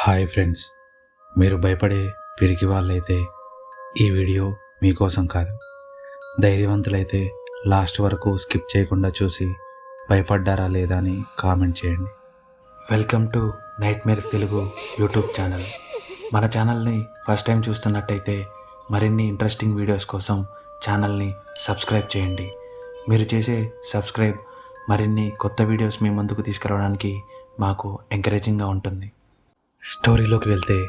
Hi friends మీరు భయపడే పిరికి వాళ్ళైతే ఈ వీడియో మీకోసం కాదు. ధైర్యవంతులైతే లాస్ట్ వరకు స్కిప్ చేయకుండా చూసి భయపడ్డారా లేదా అని కామెంట్ చేయండి. Welcome to nightmares Telugu YouTube channel. మన ఛానల్ని ఫస్ట్ టైం చూస్తున్నట్టయితే మరిన్ని ఇంట్రెస్టింగ్ వీడియోస్ కోసం ఛానల్ని సబ్స్క్రైబ్ చేయండి. మీరు చేసే సబ్స్క్రైబ్ మరిన్ని కొత్త వీడియోస్ మీ ముందుకు తీసుకురావడానికి మాకు ఎంకరేజింగ్గా ఉంటుంది. స్టోరీలోకి వెళ్తే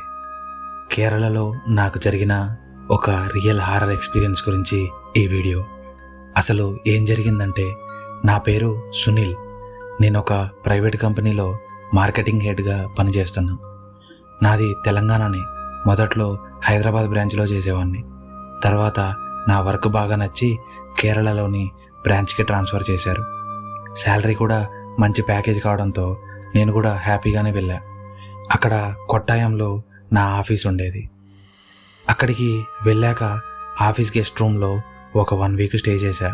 కేరళలో నాకు జరిగిన ఒక రియల్ హారర్ ఎక్స్పీరియన్స్ గురించి ఈ వీడియో. అసలు ఏం జరిగిందంటే నా పేరు సునీల్. నేను ఒక ప్రైవేట్ కంపెనీలో మార్కెటింగ్ హెడ్గా పనిచేస్తున్నా నాది తెలంగాణనే. మొదట్లో హైదరాబాద్ బ్రాంచ్లో చేసేవాడిని తర్వాత నా వర్క్ బాగా నచ్చి కేరళలోని బ్రాంచ్కి ట్రాన్స్ఫర్ చేశారు. శాలరీ కూడా మంచి ప్యాకేజ్ కావడంతో నేను కూడా హ్యాపీగానే వెళ్ళా. అక్కడ కొట్టాయంలో నా ఆఫీస్ ఉండేది. అక్కడికి వెళ్ళాక ఆఫీస్ గెస్ట్ రూమ్లో ఒక వన్ వీక్ స్టే చేశా.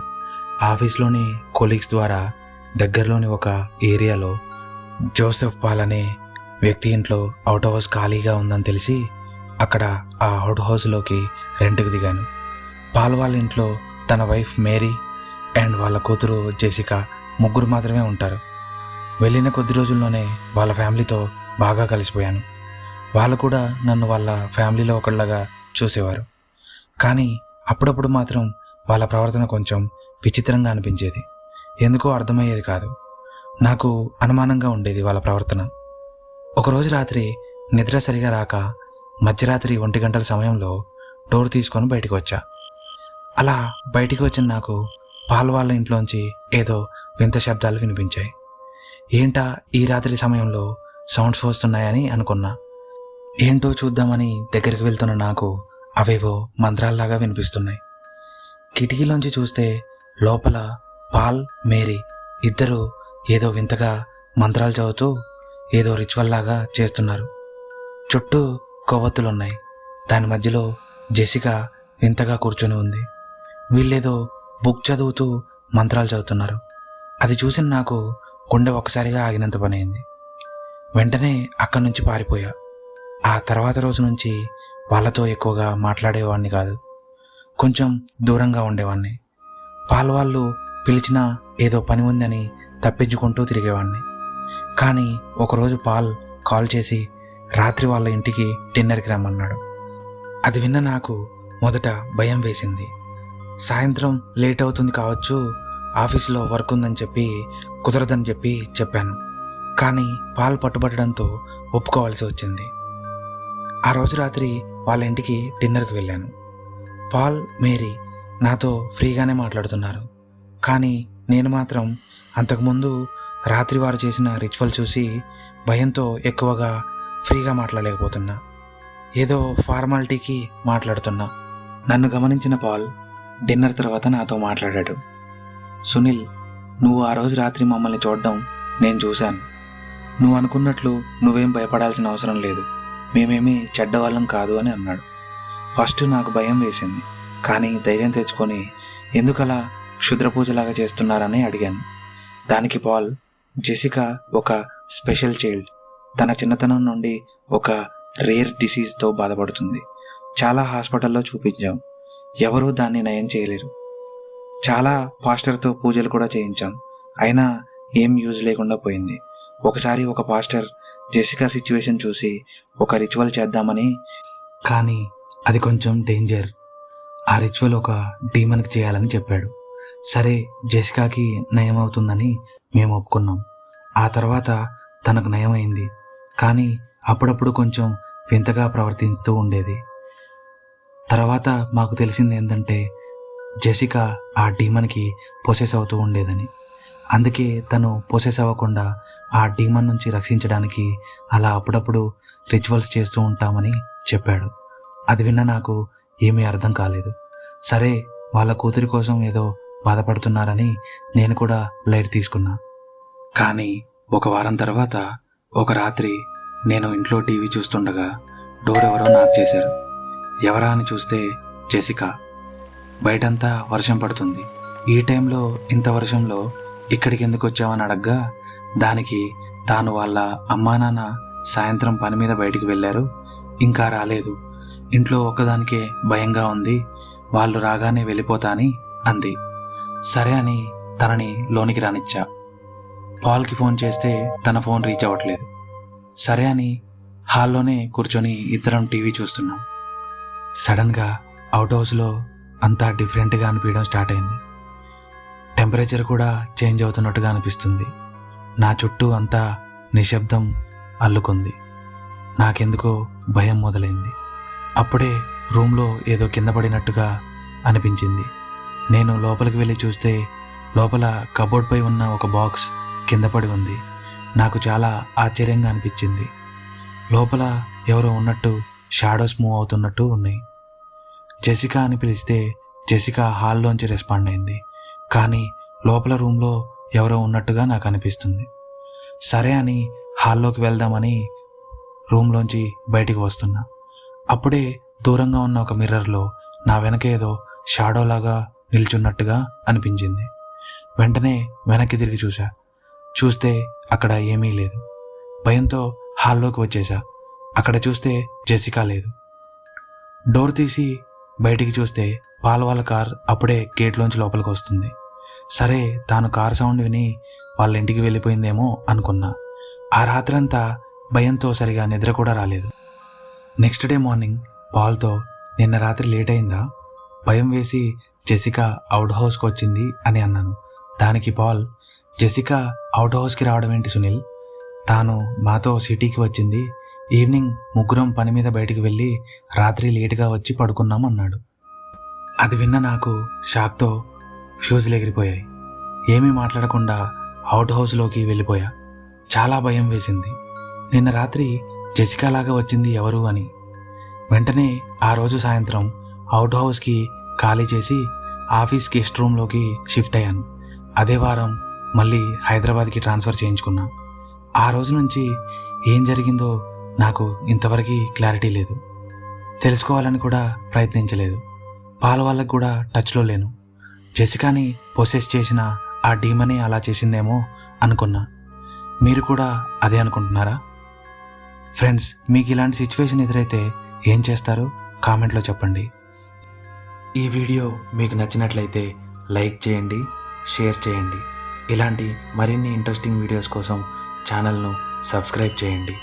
ఆఫీస్లోని కొలీగ్స్ ద్వారా దగ్గరలోని ఒక ఏరియాలో జోసెఫ్ పాల్ అనే వ్యక్తి ఇంట్లో అవుట్ హౌస్ ఖాళీగా ఉందని తెలిసి అక్కడ ఆ అవుట్ హౌస్లోకి రెంట్కి దిగాను. పాల్ వాళ్ళ ఇంట్లో తన వైఫ్ మేరీ అండ్ వాళ్ళ కూతురు జెసికా ముగ్గురు మాత్రమే ఉంటారు. వెళ్ళిన కొద్ది రోజుల్లోనే వాళ్ళ ఫ్యామిలీతో బాగా కలిసిపోయాను. వాళ్ళు కూడా నన్ను వాళ్ళ ఫ్యామిలీలో ఒకళ్ళగా చూసేవారు. కానీ అప్పుడప్పుడు మాత్రం వాళ్ళ ప్రవర్తన కొంచెం విచిత్రంగా అనిపించేది. ఎందుకో అర్థమయ్యేది కాదు. నాకు అనుమానంగా ఉండేది వాళ్ళ ప్రవర్తన. ఒకరోజు రాత్రి నిద్ర సరిగా రాక మధ్యరాత్రి ఒంటి గంటల సమయంలో డోర్ తీసుకొని బయటికి వచ్చా. అలా బయటికి వచ్చిన నాకు పాల్ వాళ్ళ ఇంట్లోంచి ఏదో వింత శబ్దాలు వినిపించాయి. ఏంటా ఈ రాత్రి సమయంలో సౌండ్స్ వస్తున్నాయని అనుకున్నా. ఏంటో చూద్దామని దగ్గరికి వెళ్తున్న నాకు అవేవో మంత్రాల్లాగా వినిపిస్తున్నాయి. కిటికీలోంచి చూస్తే లోపల పాల్ మేరీ ఇద్దరూ ఏదో వింతగా మంత్రాలు చదువుతూ ఏదో రిచువల్ లాగా చేస్తున్నారు. చుట్టూ కొవ్వొత్తులున్నాయి. దాని మధ్యలో జెసికా వింతగా కూర్చొని ఉంది. వీళ్ళేదో బుక్ చదువుతూ మంత్రాలు చదువుతున్నారు. అది చూసిన నాకు గుండె ఒకసారిగా ఆగినంత పనైంది. వెంటనే అక్కడి నుంచి పారిపోయా. ఆ తర్వాత రోజు నుంచి వాళ్ళతో ఎక్కువగా మాట్లాడేవాడిని కాదు. కొంచెం దూరంగా ఉండేవాడిని పాల్వాళ్ళు పిలిచినా ఏదో పని ఉందని తప్పించుకుంటూ తిరిగేవాడిని కానీ ఒకరోజు పాల్ కాల్ చేసి రాత్రి వాళ్ళ ఇంటికి డిన్నర్కి రమ్మన్నాడు. అది విన్న నాకు మొదట భయం వేసింది. సాయంత్రం లేట్ అవుతుంది కావచ్చు ఆఫీస్లో వర్క్ ఉందని చెప్పి కుదరదని చెప్పి చెప్పాను. కానీ పాలు పట్టుబట్టడంతో ఒప్పుకోవాల్సి వచ్చింది. ఆ రోజు రాత్రి వాళ్ళ ఇంటికి డిన్నర్కి వెళ్ళాను. పాల్ మేరీ నాతో ఫ్రీగానే మాట్లాడుతున్నారు. కానీ నేను మాత్రం అంతకుముందు రాత్రి వారు చేసిన రిచువల్ చూసి భయంతో ఎక్కువగా ఫ్రీగా మాట్లాడలేకపోతున్నా. ఏదో ఫార్మాలిటీకి మాట్లాడుతున్నా. నన్ను గమనించిన పాల్ డిన్నర్ తర్వాత నాతో మాట్లాడాడు. సునీల్ నువ్వు ఆ రోజు రాత్రి మమ్మల్ని చూడడం నేను చూశాను. నువ్వు అనుకున్నట్లు నువ్వేం భయపడాల్సిన అవసరం లేదు. మేమేమీ చెడ్డవాళ్ళం కాదు అని అన్నాడు. ఫస్ట్ నాకు భయం వేసింది. కానీ ధైర్యం తెచ్చుకొని ఎందుకలా క్షుద్ర పూజలాగా చేస్తున్నారని అడిగాను. దానికి పాల్ జెసికా ఒక స్పెషల్ చైల్డ్. తన చిన్నతనం నుండి ఒక రేర్ డిసీజ్తో బాధపడుతుంది. చాలా హాస్పిటల్లో చూపించాం. ఎవరూ దాన్ని నయం చేయలేరు. చాలా పాస్టర్తో పూజలు కూడా చేయించాం. అయినా ఏం యూజ్ లేకుండా పోయింది. ఒకసారి ఒక పాస్టర్ జెసికా సిచ్యువేషన్ చూసి ఒక రిచువల్ చేద్దామని కానీ అది కొంచెం డేంజర్. ఆ రిచువల్ ఒక డీమన్కి చేయాలని చెప్పాడు. సరే జెసికాకి నయం అవుతుందని మేము ఒప్పుకున్నాం. ఆ తర్వాత తనకు నయమైంది. కానీ అప్పుడప్పుడు కొంచెం వింతగా ప్రవర్తిస్తూ ఉండేది. తర్వాత మాకు తెలిసింది ఏంటంటే జెసికా ఆ డీమన్కి పొసెస్ అవుతూ ఉండేదని. అందుకే తను పొసెస్ అవ్వకుండా ఆ డీమన్ నుంచి రక్షించడానికి అలా అప్పుడప్పుడు రిచువల్స్ చేస్తూ ఉంటామని చెప్పాడు. అది విన్న నాకు ఏమీ అర్థం కాలేదు. సరే వాళ్ళ కూతురి కోసం ఏదో బాధపడుతున్నారని నేను కూడా లైట్ తీసుకున్నా. కానీ ఒక వారం తర్వాత ఒక రాత్రి నేను ఇంట్లో టీవీ చూస్తుండగా డోర్ ఎవరో నాకు చేశారు. ఎవరా అని చూస్తే జెసికా బయటంతా వర్షం పడుతుంది. ఈ టైంలో ఇంత వర్షంలో ఇక్కడికి ఎందుకు వచ్చామని అడగ్గా దానికి తాను వాళ్ళ అమ్మా నాన్న సాయంత్రం పని మీద బయటికి వెళ్ళారు. ఇంకా రాలేదు. ఇంట్లో ఒక్కదానికే భయంగా ఉంది. వాళ్ళు రాగానే వెళ్ళిపోతా అని అంది. సరే అని తనని లోనికి రానిచ్చా. పాల్కి ఫోన్ చేస్తే తన ఫోన్ రీచ్ అవ్వట్లేదు. సరే అని హాల్లోనే కూర్చొని ఇద్దరం టీవీ చూస్తున్నాం. సడన్గా అవుట్ హౌస్లో అంతా డిఫరెంట్గా అనిపించడం స్టార్ట్ అయింది. టెంపరేచర్ కూడా చేంజ్ అవుతున్నట్టుగా అనిపిస్తుంది. నా చుట్టూ అంతా నిశ్శబ్దం అల్లుకుంది. నాకెందుకో భయం మొదలైంది. అప్పుడే రూమ్లో ఏదో కింద పడినట్టుగా అనిపించింది. నేను లోపలికి వెళ్ళి చూస్తే లోపల కబోర్డ్పై ఉన్న ఒక బాక్స్ కింద పడి ఉంది. నాకు చాలా ఆశ్చర్యంగా అనిపించింది. లోపల ఎవరో ఉన్నట్టు షాడోస్ మూవ్ అవుతున్నట్టు ఉన్నాయి. జెసికా అని పిలిస్తే జెసికా హాల్లోంచి రెస్పాండ్ అయింది. కానీ లోపల రూమ్లో ఎవరో ఉన్నట్టుగా నాకు అనిపిస్తుంది. సరే అని హాల్లోకి వెళ్దామని రూమ్లోంచి బయటికి వస్తున్నా. అప్పుడే దూరంగా ఉన్న ఒక మిర్రర్లో నా వెనక ఏదో షాడోలాగా నిల్చున్నట్టుగా అనిపించింది. వెంటనే వెనక్కి తిరిగి చూశా. చూస్తే అక్కడ ఏమీ లేదు. భయంతో హాల్లోకి వచ్చేసా అక్కడ చూస్తే జెసికా లేదు. డోర్ తీసి బయటికి చూస్తే పాల్వాల వాళ్ళ కార్ అప్పుడే గేట్లోంచి లోపలికి వస్తుంది. సరే తాను కార్ సౌండ్ విని వాళ్ళ ఇంటికి వెళ్ళిపోయిందేమో అనుకున్నా. ఆ రాత్రంతా భయంతో సరిగా నిద్ర కూడా రాలేదు. నెక్స్ట్ డే మార్నింగ్ పాల్తో నిన్న రాత్రి లేట్ అయిందా? భయం వేసి జెసికా అవుట్ హౌస్కి వచ్చింది అని అన్నాను. దానికి పాల్ జెసికా అవుట్ హౌస్కి రావడం ఏంటి సునీల్? తాను మాతో సిటీకి వచ్చింది ఈవినింగ్ ముగ్గురం పని మీద బయటికి వెళ్ళి రాత్రి లేటుగా వచ్చి పడుకున్నాం అన్నాడు. అది విన్న నాకు షాక్తో ఫ్యూజులు ఎగిరిపోయాయి. ఏమీ మాట్లాడకుండా అవుట్ హౌస్లోకి వెళ్ళిపోయా. చాలా భయం వేసింది. నిన్న రాత్రి జెసికా లాగా వచ్చింది ఎవరు అని. వెంటనే ఆ రోజు సాయంత్రం అవుట్ హౌస్కి ఖాళీ చేసి ఆఫీస్ గెస్ట్ రూమ్లోకి షిఫ్ట్ అయ్యాను. అదే వారం మళ్ళీ హైదరాబాద్కి ట్రాన్స్ఫర్ చేయించుకున్నా. ఆ రోజు నుంచి ఏం జరిగిందో నాకు ఇంతవరకు క్లారిటీ లేదు. తెలుసుకోవాలని కూడా ప్రయత్నించలేదు. పాల వాళ్ళకు కూడా టచ్లో లేను. జెసికాని పొసెస్ చేసిన ఆ డీమనే అలా చేసిందేమో అనుకున్నా. మీరు కూడా అదే అనుకుంటున్నారా? ఫ్రెండ్స్ మీకు ఇలాంటి సిచ్యువేషన్ ఎదురైతే ఏం చేస్తారు? కామెంట్లో చెప్పండి. ఈ వీడియో మీకు నచ్చినట్లయితే లైక్ చేయండి షేర్ చేయండి. ఇలాంటి మరిన్ని ఇంట్రెస్టింగ్ వీడియోస్ కోసం ఛానల్ను సబ్స్క్రైబ్ చేయండి.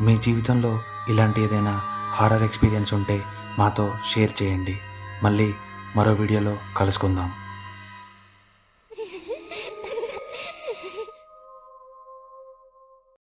మీ జీవితంలో ఇలాంటి ఏదైనా హారర్ ఎక్స్పీరియన్స్ ఉంటే మాతో షేర్ చేయండి. మళ్ళీ మరో వీడియోలో కలుసుకుందాం.